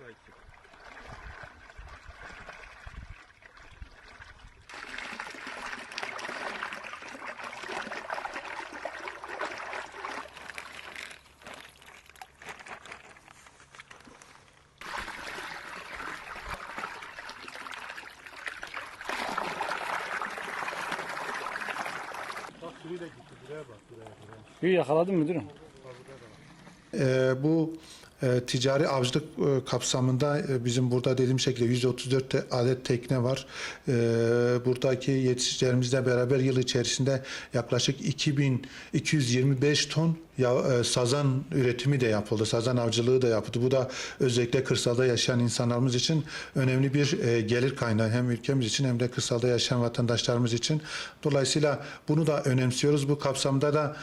da iki. Bak de gitti. Buraya bak. Buraya buraya. Yakaladın müdürüm. Ee, bu e, ticari avcılık e, kapsamında e, bizim burada dediğim şekilde 134 te- adet tekne var. Ee, buradaki yetişicilerimizle beraber yıl içerisinde yaklaşık 2225 ton ya, sazan üretimi de yapıldı. Sazan avcılığı da yapıldı. Bu da özellikle kırsalda yaşayan insanlarımız için önemli bir gelir kaynağı. Hem ülkemiz için hem de kırsalda yaşayan vatandaşlarımız için. Dolayısıyla bunu da önemsiyoruz. Bu kapsamda da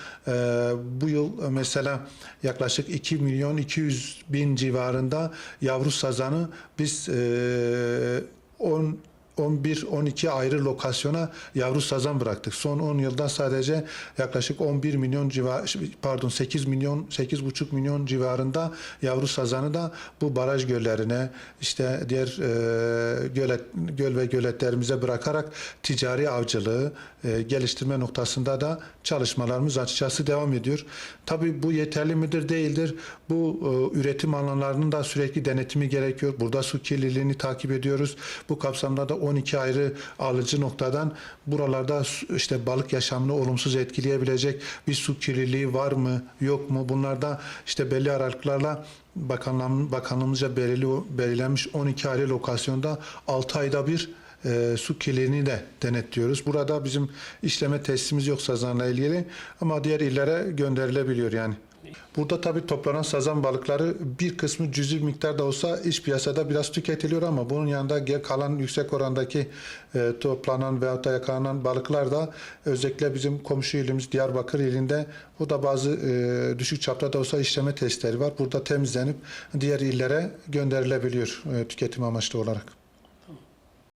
bu yıl mesela yaklaşık 2 milyon 200 bin civarında yavru sazanı biz e, 10 11-12 ayrı lokasyona yavru sazan bıraktık. Son 10 yılda sadece yaklaşık 11 milyon civar pardon 8 milyon 8,5 milyon civarında yavru sazanı da bu baraj göllerine işte diğer e, gölet, göl ve göletlerimize bırakarak ticari avcılığı e, geliştirme noktasında da çalışmalarımız açıkçası devam ediyor. Tabii bu yeterli midir değildir. Bu e, üretim alanlarının da sürekli denetimi gerekiyor. Burada su kirliliğini takip ediyoruz. Bu kapsamda da 12 ayrı alıcı noktadan buralarda işte balık yaşamını olumsuz etkileyebilecek bir su kirliliği var mı yok mu? Bunlarda işte belli aralıklarla bakanlığım, bakanlığımızca belirli, belirlenmiş 12 ayrı lokasyonda 6 ayda bir e, su kirliliğini de denetliyoruz. Burada bizim işleme testimiz yok sazanla ilgili ama diğer illere gönderilebiliyor yani. Burada tabii toplanan sazan balıkları bir kısmı cüzi miktarda olsa iç piyasada biraz tüketiliyor ama bunun yanında kalan yüksek orandaki e, toplanan veyahut da yakalanan balıklar da özellikle bizim komşu ilimiz Diyarbakır ilinde o da bazı e, düşük çapta da olsa işleme testleri var. Burada temizlenip diğer illere gönderilebiliyor e, tüketim amaçlı olarak.